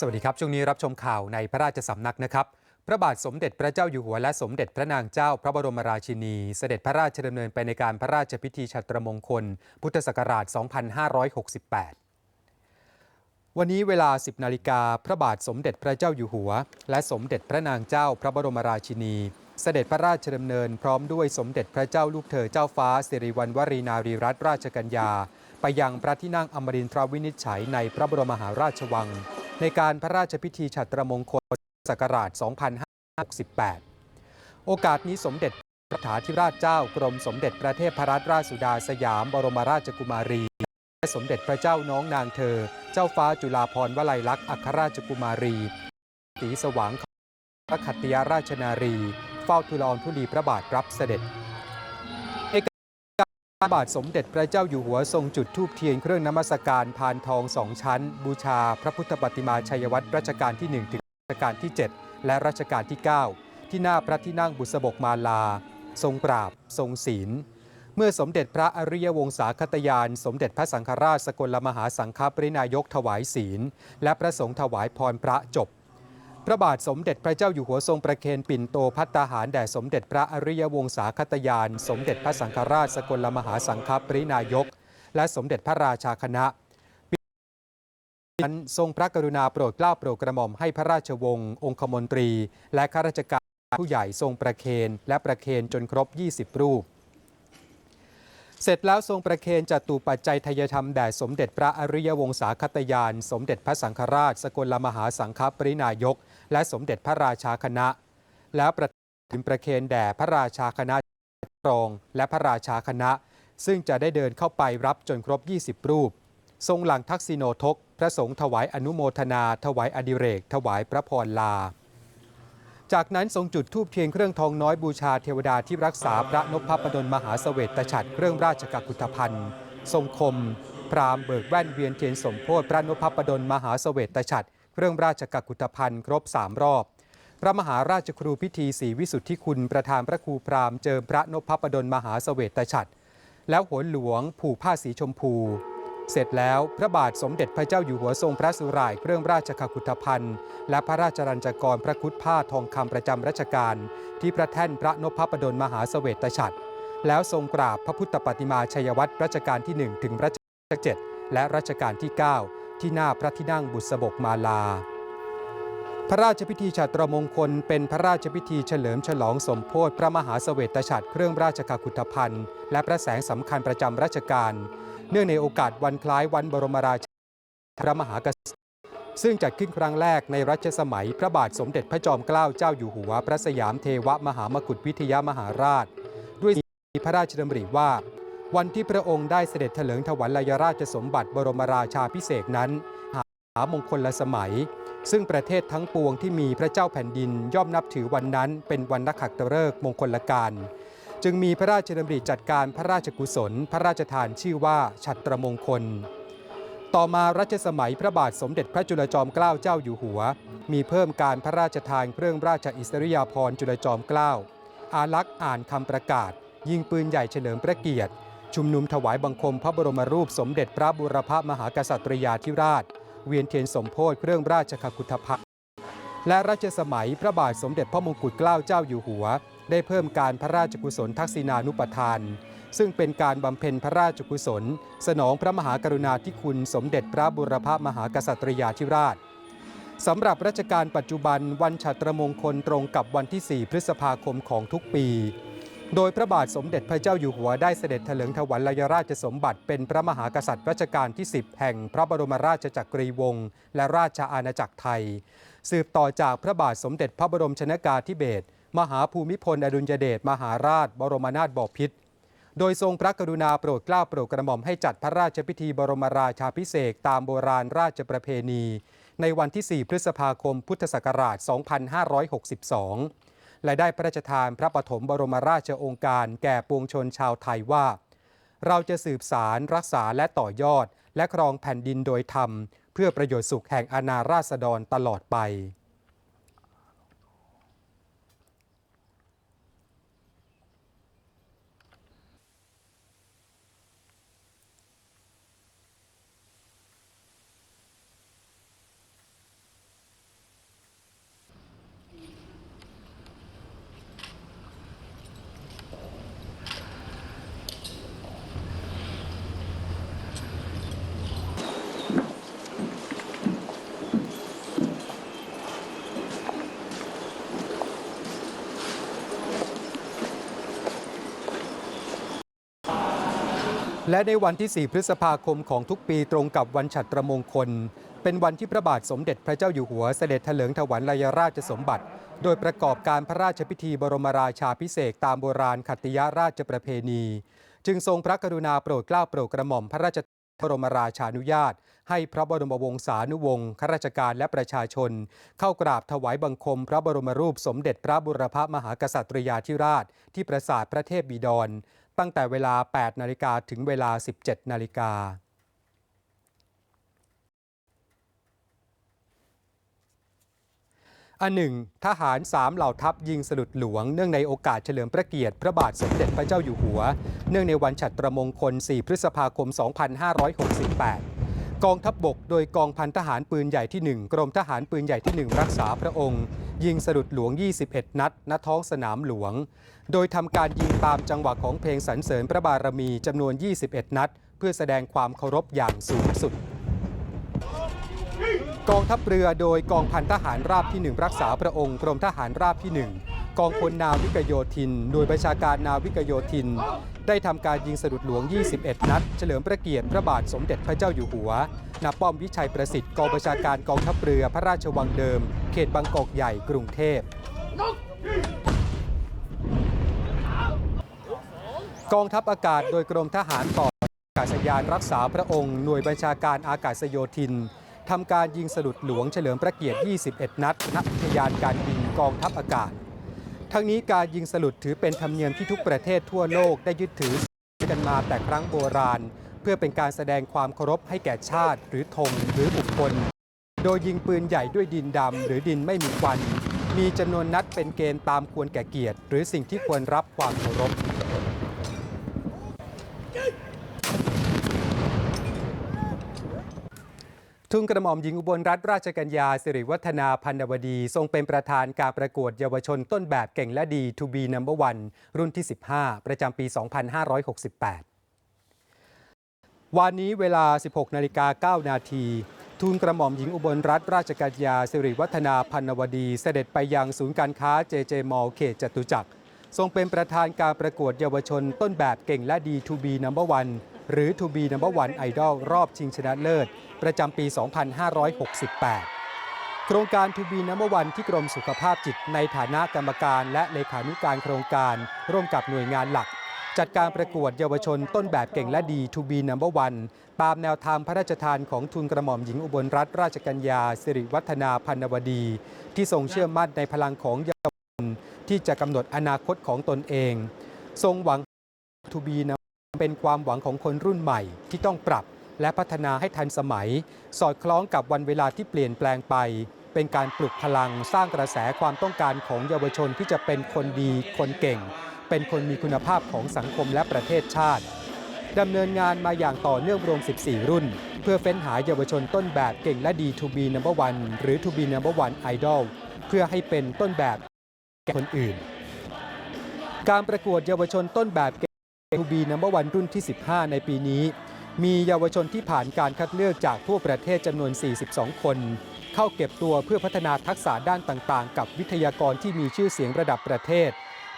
สวัสดีครับ ช่วงนี้รับชมข่าวในพระราชสำนักนะครับ พระบาทสมเด็จพระเจ้าอยู่หัวและสมเด็จพระนางเจ้าพระบรมราชินี เสด็จพระราชดำเนินไปในการพระราชพิธีชัตรมงคล พุทธศักราช 2568 วันนี้เวลา 10 นาฬิกาพระบาทสมเด็จพระเจ้าอยู่หัว และสมเด็จพระนางเจ้าพระบรมราชินี เสด็จพระราชดำเนินพร้อมด้วยสมเด็จพระเจ้าลูกเธอเจ้าฟ้าสิริวัณวรีนารีรัตนราชกัญญา ไปยังพระที่นั่งอมรินทรวินิจฉัยในพระบรมมหาราชวัง ในการพระราชพิธีฉัตรมงคลศักราช 2568 โอกาสนี้สมเด็จพระถาธิราชเจ้ากรมสมเด็จพระเทพรัตนราชสุดาสยามบรมราชกุมารี และสมเด็จพระเจ้าน้องนางเธอ เจ้าฟ้าจุฬาภรณ์วลัยลักษณ์อัครราชกุมารีศรีสว่างพระขัตติยราชนารี เฝ้าทูลอองธุลีพระบาทรับเสด็จ พระบาทสมเด็จพระเจ้าอยู่หัวทรงจุดธูปเทียนเครื่องนมัสการพานทองสองชั้น บูชาพระพุทธปฏิมาชัยวัตรรัชกาลที่ 1 ถึงรัชกาลที่ 7 และรัชกาลที่ 9 ที่หน้าพระที่นั่งบุษบกมาลา ทรงปราบ ทรงศีล เมื่อสมเด็จพระอริยวงศาคตยาน สมเด็จพระสังฆราชสกลมหาสังฆปรินายกถวายศีล และพระสงฆ์ถวายพรพระจบ พระบาทสมเด็จพระเจ้าอยู่หัวทรงประเคนปิ่นโตพัตตาหารแด่สมเด็จพระอริยวงศาคตยาน สมเด็จพระสังฆราชสกลมหาสังฆปรินายก และสมเด็จพระราชาคณะนั้นทรงพระกรุณาโปรดเกล้าโปรดกระหม่อมให้พระราชวงศ์องคมนตรี และข้าราชการผู้ใหญ่ทรงประเคนและประเคนจนครบ 20 รูป เสร็จแล้วทรงประเคนจตุปัจจัยทายธรรมแด่สมเด็จพระอริยวงศาคตยาน สมเด็จพระสังฆราช สกลมหาสังฆปรินายก และสมเด็จพระราชาคณะ แล้วประทินประเคนแด่พระราชาคณะรองและพระราชาคณะ ซึ่งจะได้เดินเข้าไปรับจนครบ 20 รูป ทรงหลังทักษิโนทก พระสงฆ์ถวายอนุโมทนา ถวายอดิเรก ถวายพระพรลา จากนั้นทรงจุดธูปเทียนเครื่องทองน้อยบูชาเทวดาที่รักษาพระนพพดลมหาเสวตฉัตรเครื่องราชกักุฏภัณฑ์ทรงคม พรามเบิกแว่นเวียนเทียนสมโพธิพระนพพดลมหาเสวตฉัตรเครื่องราชกักุฏภัณฑ์ครบสามรอบ พระมหาราชครูพิธีศรีวิสุทธิคุณประธานพระครูพรามเจิมพระนพพดลมหาเสวตฉัตรแล้วโหนหลวงผูกผ้าสีชมพู เสร็จแล้วพระบาทสมเด็จพระเจ้าอยู่หัวทรงพระสุร่ายเครื่องราชกุฏภัณฑ์และพระราชรัญจกรพระคุดผ้าทองคำประจำรัชกาลที่พระแท่นพระนพพดลมหาเสวตฉัตรแล้วทรงกราบพระพุทธปฏิมาชัยวัตรรัชกาลที่ 1 ถึงรัชกาลที่7และรัชกาลที่ 9 ที่หน้าพระที่นั่งบุษบกมาลา พระราชพิธีฉัตรมงคล เป็นพระราชพิธีเฉลิมฉลองสมโพธิพระมหาเสวตฉัตรเครื่องราชกาคุฏภัณฑ์และพระแสงสำคัญประจำรัชกาล เนื่องในโอกาสวันคล้ายวันบรมราชาพระมหากษัตริย์ ซึ่งจัดขึ้นครั้งแรกในรัชสมัยพระบาทสมเด็จพระจอมเกล้าเจ้าอยู่หัว พระสยามเทวมหามกุฏวิทยามหาราช ด้วยพระราชดำริว่า วันที่พระองค์ได้เสด็จเถลิงถวัลยราชสมบัติบรมราชาพิเศษนั้น หามงคลละสมัย ซึ่งประเทศทั้งปวงที่มีพระเจ้าแผ่นดินย่อมนับถือวันนั้นเป็นวันนักขัตฤกษ์มงคลการ จึงมีพระราชดำริจัดการพระราชกุศล พระราชทานชื่อว่าฉัตรมงคล ต่อมารัชสมัยพระบาทสมเด็จพระจุลจอมเกล้าเจ้าอยู่หัว มีเพิ่มการพระราชทานเครื่องราชอิสริยาภรณ์จุลจอมเกล้าอาลักษ์อ่านคำประกาศ ยิงปืนใหญ่เฉลิมพระเกียรติ ชุมนุมถวายบังคมพระบรมรูปสมเด็จพระบุรพมหากษัตริยาธิราช เวียนเทียนสมโพธิเครื่องราชคกุฏภัณฑ์และรัชสมัยพระบาทสมเด็จพระมงกุฎเกล้าเจ้าอยู่หัว ได้เพิ่มการพระราชกุศลทักษิณานุปทาน ซึ่งเป็นการบำเพ็ญพระราชกุศล สนองพระมหากรุณาธิคุณสมเด็จพระบุรพมหากษัตริยาธิราชสำหรับรัชกาลปัจจุบันวันฉัตรมงคลตรงกับวันที่ 4 พฤษภาคมของทุกปี โดยพระบาทสมเด็จพระเจ้าอยู่หัวได้เสด็จถลิงถวัลยราชสมบัติเป็นพระมหากษัตริย์รัชกาลที่ 10 แห่งพระบรมราชจักรีวงศ์และราชอาณาจักรไทย สืบต่อจากพระบาทสมเด็จพระบรมชนกาธิเบศร มหาภูมิพลอดุลยเดชมหาราช บรมนาถบพิตรโดยทรงพระกรุณาโปรดเกล้าโปรดกระหม่อมให้จัดพระราชพิธีบรมราชาพิเศษตามโบราณราชประเพณี ในวันที่ 4 พฤษภาคมพุทธศักราช 2562 และได้พระราชทานพระปฐมบรมราชองค์การแก่ปวงชนชาวไทยว่า เราจะสืบสารรักษาและต่อยอด และครองแผ่นดินโดยธรรม เพื่อประโยชน์สุขแห่งอาณาราษฎรตลอดไป และในวันที่ 4 พฤษภาคมของทุกปีตรงกับวันฉัตรมงคล เป็นวันที่พระบาทสมเด็จพระเจ้าอยู่หัวเสด็จเถลิงถวัลยราชสมบัติ โดยประกอบการพระราชพิธีบรมราชาพิเศษตามโบราณขัตติยราชประเพณี จึงทรงพระกรุณาโปรดเกล้าโปรดกระหม่อมพระราชบรมราชานุญาต ให้พระบรมวงศานุวงศ์ข้าราชการและประชาชน เข้ากราบถวายบังคม พระบรมรูปสมเด็จพระบุรพมหากษัตริยาธิราช ที่ปราสาทพระเทพบิดร ตั้งแต่เวลา 8 นาฬิกาถึงเวลา 17 นาฬิกาอันหนึ่งทหารสามเหล่าทัพยิงสลุดหลวงเนื่องในโอกาสเฉลิมพระเกียรติพระบาทสมเด็จพระเจ้าอยู่หัว เนื่องในวันฉัตรมงคล 4 พฤษภาคม 2568 กองทัพบบกโดยกองพันทหารปืนใหญ่ที่ 1 กรมทหารปืนใหญ่ที่ 1 รักษาพระองค์ ยิงสลุดหลวง 21 นัด ณ ท้องสนามหลวง โดยทำการยิงตามจังหวะของเพลงสรรเสริญพระบารมีจำนวน 21 นัด เพื่อแสดงความเคารพอย่างสูงสุด กองทัพเรือโดยกองพันทหารราบที่ 1 รักษาพระองค์กรมทหารราบที่ 1 กองพลนาวิกโยธิน โดยประชาการนาวิกโยธิน ได้ทำการยิงสลุดหลวง 21 นัด เฉลิมพระเกียรติพระบาทสมเด็จพระเจ้าอยู่หัวณป้อมวิชัยประสิทธิ์กองประชาการกองทัพเรือพระราชวังเดิม เขตบางกอกใหญ่กรุงเทพกองทัพอากาศโดยกรมทหารต่ออากาศยานรักษาพระองค์หน่วยบัญชาการอากาศโยธินทำการยิงสลุดหลวงเฉลิมพระเกียรติ 21 นัดณอุทยานการบินกองทัพอากาศ ทั้งนี้การยิงสลุดถือเป็นธรรมเนียมที่ทุกประเทศทั่วโลกได้ยึดถือกันมาแต่ครั้งโบราณ เพื่อเป็นการแสดงความเคารพให้แก่ชาติ หรือธงหรือบุคคล โดยยิงปืนใหญ่ด้วยดินดำหรือดินไม่มีควัน มีจำนวนนัดเป็นเกณฑ์ตามควรแก่เกียรติ หรือสิ่งที่ควรรับความเคารพ ทุนกระหม่อมหญิงอุบลรัตนราชกัญญาสิริวัฒนาพันวดี ทรงเป็นประธานการประกวดเยาวชนต้นแบบเก่งและดี To be number one รุ่นที่ 15 ประจำปี 2568 วันนี้เวลา 16 นาฬิกา 9 นาทีทูลกระหม่อมหญิงอุบลรัตนราชกัญญาสิริวัฒนาพันวดี เสด็จไปยังศูนย์การค้าเจเจมอลเขตจตุจักร ทรงเป็นประธานการประกวดเยาวชนต้นแบบเก่งและดี To be number one หรือ To be number one idol รอบชิงชนะเลิศ ประจำปี 2568 โครงการ To be number one ที่กรมสุขภาพจิตในฐานะกรรมการ และเลขานุการโครงการ ร่วมกับหน่วยงานหลัก จัดการประกวดเยาวชนต้นแบบเก่งและดี To be number one ตามแนวทางพระราชทานของทุนกระหม่อมหญิงอุบลรัตนราชกัญญาสิริวัฒนาพันวดี ที่ทรงเชื่อมั่นในพลังของเยาวชนที่จะกำหนดอนาคตของตนเอง ทรงหวัง To be number one เป็นความหวังของคนรุ่นใหม่ที่ต้องปรับและพัฒนาให้ทันสมัย สอดคล้องกับวันเวลาที่เปลี่ยนแปลงไป เป็นการปลุกพลังสร้างกระแสความต้องการของเยาวชนที่จะเป็นคนดี คนเก่ง เป็นคนมีคุณภาพของสังคมและประเทศชาติดำเนินงานมาอย่างต่อเนื่องรวม 14 รุ่น เพื่อเฟ้นหาเยาวชนต้นแบบเก่งและดี To be number one หรือ To be number one idol เพื่อให้เป็นต้นแบบแก่คนอื่น การประกวดเยาวชนต้นแบบ เก่ง To be number one รุ่นที่ 15 ในปีนี้ มีเยาวชนที่ผ่านการคัดเลือกจากทั่วประเทศจำนวน 42 คน เข้าเก็บตัวเพื่อพัฒนาทักษะด้านต่างๆ กับวิทยากรที่มีชื่อเสียงระดับประเทศ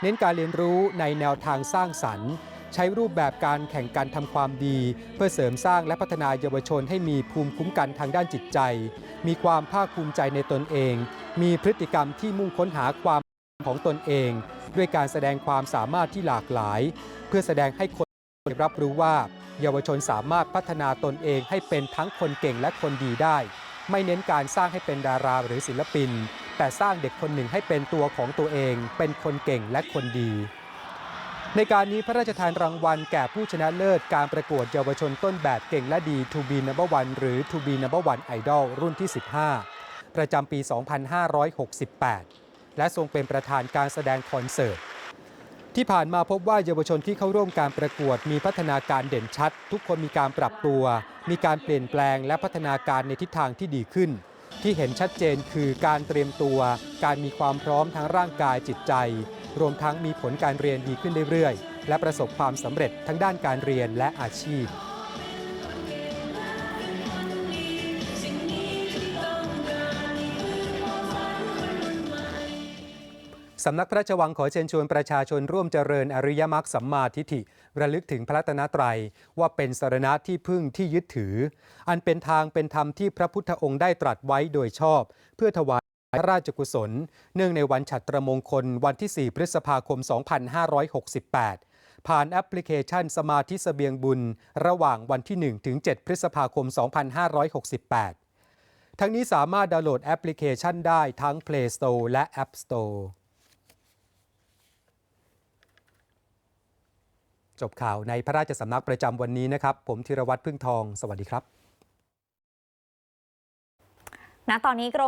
เน้นการเรียนรู้ในแนวทางสร้างสรรค์ใช้รูปแบบการแข่งกันทำความดี เพื่อเสริมสร้างและพัฒนาเยาวชนให้มีภูมิคุ้มกันทางด้านจิตใจ มีความภาคภูมิใจในตนเอง มีพฤติกรรมที่มุ่งค้นหาความ ของตนเองด้วยการแสดงความสามารถที่หลากหลาย เพื่อแสดงให้คนรับรู้ว่า เยาวชนสามารถพัฒนาตนเองให้เป็นทั้งคนเก่งและคนดีได้ ไม่เน้นการสร้างให้เป็นดาราหรือศิลปิน แต่สร้างเด็กคนหนึ่งให้เป็นตัวของตัวเอง เป็นคนเก่งและคนดี ในการนี้พระราชทานรางวัลแก่ผู้ชนะเลิศการประกวดเยาวชนต้นแบบเก่งและดี To be number one หรือ To be number one idol รุ่นที่ 15 ประจำปี 2568 และทรงเป็นประธานการแสดงคอนเสิร์ต ที่ผ่านมาพบว่าเยาวชนที่เข้าร่วมการประกวดมีพัฒนาการเด่นชัด ทุกคนมีการปรับตัว มีการเปลี่ยนแปลงและพัฒนาการในทิศทางที่ดีขึ้น ที่เห็นชัดเจนคือการเตรียมตัว การมีความพร้อมทั้งร่างกายจิตใจ รวมทั้งมีผลการเรียนดีขึ้นเรื่อยๆ และประสบความสำเร็จทั้งด้านการเรียนและอาชีพ สำนักพระราชวังขอเชิญชวนประชาชนร่วมเจริญอริยมรรคสัมมาทิฏฐิ ระลึกถึงพระตนตรัยว่าเป็นสารณะที่พึ่งที่ยึดถือ อันเป็นทางเป็นธรรมที่พระพุทธองค์ได้ตรัสไว้โดยชอบ เพื่อถวายพระราชกุศล เนื่องในวันฉัตรมงคล วันที่ 4 พฤษภาคม 2568 ผ่านแอปพลิเคชันสมาธิเสบียงบุญ ระหว่างวันที่ 1 ถึง 7 พฤษภาคม 2568 ทั้งนี้สามารถดาวน์โหลดแอปพลิเคชันได้ทั้ง Play Store และ App Store จบข่าวในพระราชสำนักประจำวันนี้นะครับ ผมธีรวัตรพึ่งทอง สวัสดีครับ ณตอนนี้กรม